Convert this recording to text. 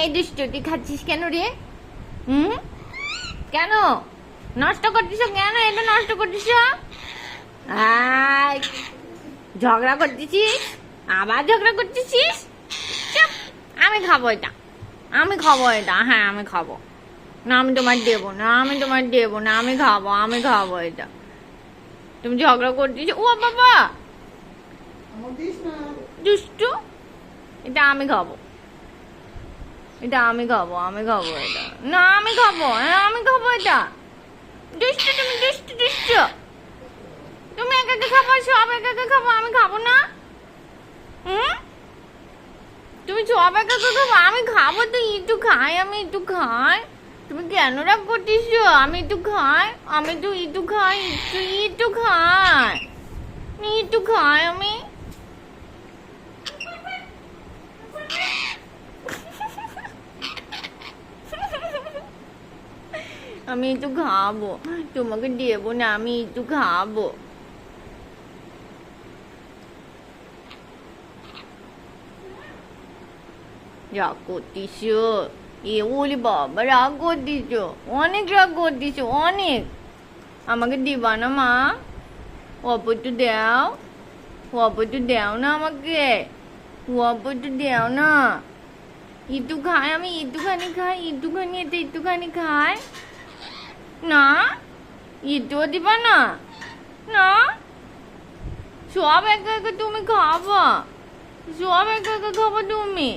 এই দুষ্টু তুই খাচ্ছিস কেন রে? হুম? কেন? নষ্ট করছিস কেন? এটা নষ্ট করছিস ঝগড়া করতেছিস? আবার ঝগড়া করতেছিস? আমি খাব এটা। আমি খাব এটা। হ্যাঁ আমি খাব। না আমি তোমার দেবো না আমি তোমার দেবো না আমি খাব আমি খাব এটা। তুমি ঝগড়া করতেছ ও বাবা! দুষ্টু এটা আমি খাব। এটা আমি খাব আমি খাব এটা। না, আমি খাব হ্যাঁ আমি খাব এটা। তুমি তুমি একা একা খাব, সব একা একা খাব, আমি খাব না। হুম? তুমি সব একা একা খাব, আমি খাব তো একটু খাই, আমি একটু খাই। তুমি কেন রাগ আমি একটু খাই, আমি তো একটু খাই একটু একটু খাই। একটু খাই, আমি আমি একটু খাব তোমাকে দেবো না, আমি একটু খাব রাগ করতিস? এ বাবা, রাগ করতিস? অনেক রাগ করতিস, অনেক। আমাকে দিবা না মা। অপ দাও। অপ দাও না আমাকে। অপ দাও না। একটু খাই, আমি একটুখানি খাই, একটুখানি এতে একটুখানি খাই। না ইটো দিবা না না। সব একা একা তুমি খাবা, সব একা একা খাবা তুমি।